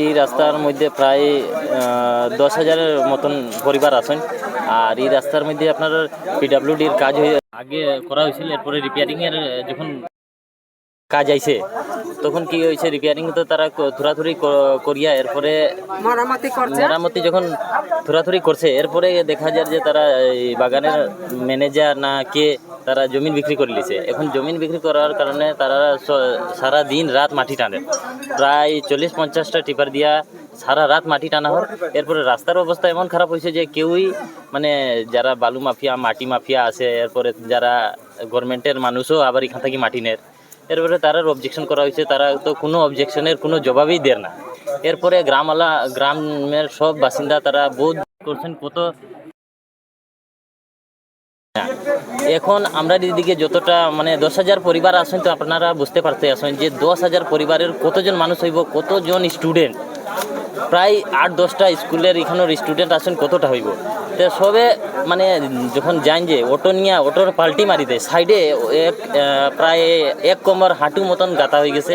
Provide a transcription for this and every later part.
এই রাস্তার মধ্যে প্রায় দশ হাজারের মতন পরিবার আছেন। আর এই রাস্তার মধ্যে আপনার পিডাব্লিউডির কাজ হয়ে আগে করা হয়েছিল এরপরে রিপেয়ারিংয়ের যখন কাজ আইছে তখন কি হয়েছে রিপেয়ারিং তো তারা থুরাথুরি করিয়া এরপরে মারামাতি মেরামতি যখন থুরাথুরি করছে এরপরে দেখা যায় যে তারা এই বাগানের ম্যানেজার না কে তারা জমিন বিক্রি করে লিছে এখন জমিন বিক্রি করার কারণে তারা সারা দিন রাত মাটি টানে। প্রায় চল্লিশ পঞ্চাশটা টিপার দিয়া সারা রাত মাটি টানা হয়। এরপরে রাস্তার অবস্থা এমন খারাপ হয়েছে যে কেউই মানে যারা বালু মাফিয়া, মাটি মাফিয়া আছে, এরপরে যারা গভর্নমেন্টের মানুষও আবার এখান থেকে মাটি নেয়। এরপরে তারা অবজেকশন করা হয়েছে। তারা তো কোনো অবজেকশনের কোনো জবাবই দেয় না। এরপরে গ্রামওয়ালা, গ্রামের সব বাসিন্দা তারা বোধ করছেন কত এখন আমরা দিদিকে যতটা মানে দশ হাজার পরিবার আছেন তো আপনারা বুঝতে পারতে আসেন যে দশ হাজার পরিবারের কতজন মানুষ হইব, কতজন স্টুডেন্ট প্রায় আট, দশটা স্কুলের এখানের স্টুডেন্ট আছেন, কতটা হইব? তো সবে মানে যখন যান যে, অটো নিয়ে অটোর পাল্টি মারি দেয় সাইডে এক প্রায় এক কোমর হাঁটু মতন গাতা হয়ে গেছে।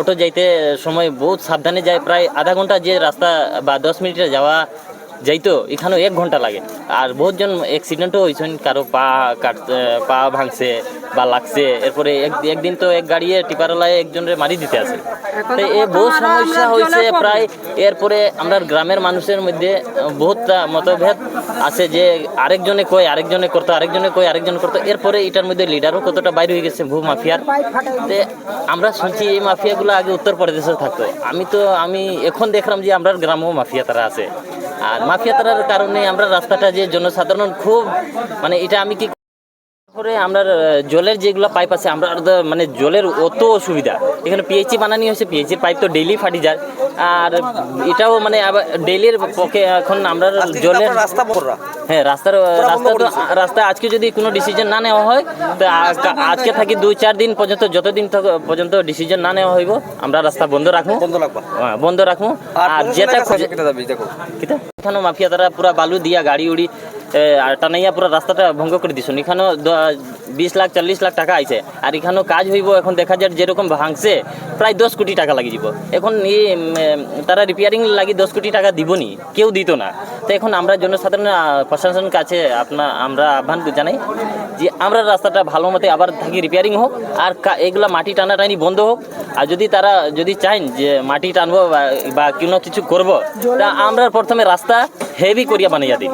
অটো যাইতে সময় বহুত সাবধানে যায়, প্রায় আধা ঘণ্টা যে রাস্তা বা দশ মিনিটে যাওয়া যাইতো এখানেও এক ঘণ্টা লাগে। আর বহুতজন অ্যাক্সিডেন্টও হয়েছেন কারও পা কাট পা ভাঙছে বা লাগছে। এরপরে এক একদিন তো এক গাড়িয়ে টিপারলায় একজনের মারি দিতে আছে। তো এ বহু সমস্যা হয়েছে প্রায়। এরপরে আমরা গ্রামের মানুষের মধ্যে বহুতটা মতভেদ আছে যে আরেকজনে কয় আরেকজনে করতো আরেকজনে কয় আরেকজন করতো। এরপরে এটার মধ্যে লিডারও কতটা বাইরে হয়ে গেছে ভূ মাফিয়ার। তে আমরা শুনছি এই মাফিয়াগুলো আগে উত্তরপ্রদেশে থাকতো। আমি তো আমি এখন দেখলাম যে আমরা গ্রামেও মাফিয়া তারা আছে। আর মাফিয়াতার কারণে আমরা রাস্তাটা যে জনসাধারণ খুব মানে এটা আমি কি তারপরে আমরা জলের যেগুলো পাইপ আছে আমরা মানে জলের অত অসুবিধা। এখানে পিএইচি বানানি হয়েছে পিএইচির পাইপ তো ডেইলি ফাটি যায়। আর এটাও মানে ডেইলির পক্ষে এখন আমরা জলের রাস্তা হ্যাঁ রাস্তার রাস্তা তো রাস্তা আজকে যদি কোনো ডিসিশন না নেওয়া হয় তো আজকে থাকি দুই চার দিন পর্যন্ত যতদিন পর্যন্ত ডিসিশন না নেওয়া হইব আমরা রাস্তা বন্ধ রাখব। বন্ধ লাগবা হ্যাঁ, বন্ধ রাখব। আর যেটা কিতা এখানে মাফিয়া তারা পুরা বালু দিয়া গাড়ি উড়ি টানাইয়া পুরা রাস্তাটা ভঙ্গ করে দিছুন। এখানেও বিশ লাখ চল্লিশ লাখ টাকা আইছে। আর এখানেও কাজ হইব এখন দেখা যায় যেরকম ভাঙছে প্রায় দশ কোটি টাকা লাগি যাব এখন এই তারা রিপেয়ারিং লাগি দশ কোটি টাকা দিবনি কেউ দিত না। তো এখন আমরা জনসাধারণ আহ, প্রশাসনের কাছে আপনার আমরা আহ্বান জানাই যে আমরা রাস্তাটা ভালো মতে আবার থাকি রিপেয়ারিং হোক আর এগুলো মাটি টানাটানি বন্ধ হোক। আর যদি তারা যদি চান যে মাটি টানবো বা- বা কোনো কিছু করব তা আমরা প্রথমে রাস্তা হেভি করিয়া বানাইয়া দিই।